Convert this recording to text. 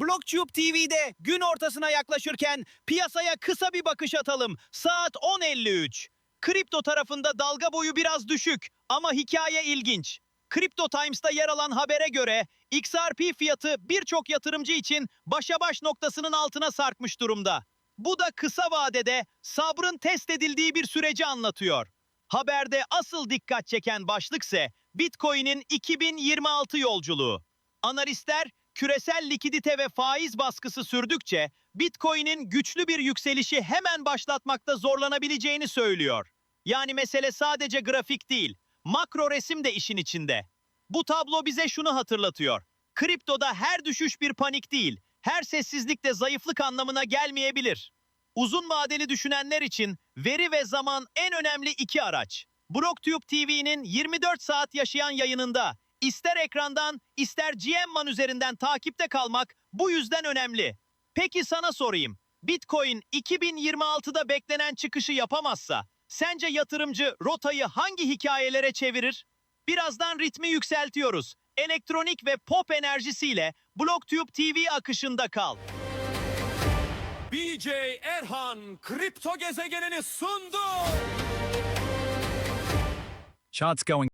BlockTube TV'de gün ortasına yaklaşırken piyasaya kısa bir bakış atalım. Saat 10.53. Kripto tarafında dalga boyu biraz düşük ama hikaye ilginç. Crypto Times'ta yer alan habere göre XRP fiyatı birçok yatırımcı için başa baş noktasının altına sarkmış durumda. Bu da kısa vadede sabrın test edildiği bir süreci anlatıyor. Haberde asıl dikkat çeken başlıkse Bitcoin'in 2026 yolculuğu. Analistler küresel likidite ve faiz baskısı sürdükçe Bitcoin'in güçlü bir yükselişi hemen başlatmakta zorlanabileceğini söylüyor. Yani mesele sadece grafik değil, makro resim de işin içinde. Bu tablo bize şunu hatırlatıyor. Kriptoda her düşüş bir panik değil, her sessizlik de zayıflık anlamına gelmeyebilir. Uzun vadeli düşünenler için veri ve zaman en önemli iki araç. BlockTube TV'nin 24 saat yaşayan yayınında ister ekrandan ister GMMAN üzerinden takipte kalmak bu yüzden önemli. Peki sana sorayım. Bitcoin 2026'da beklenen çıkışı yapamazsa sence yatırımcı rotayı hangi hikayelere çevirir? Birazdan ritmi yükseltiyoruz. Elektronik ve pop enerjisiyle BlockTube TV akışında kal. BJ Erhan kripto gezegenini sundu. Charts going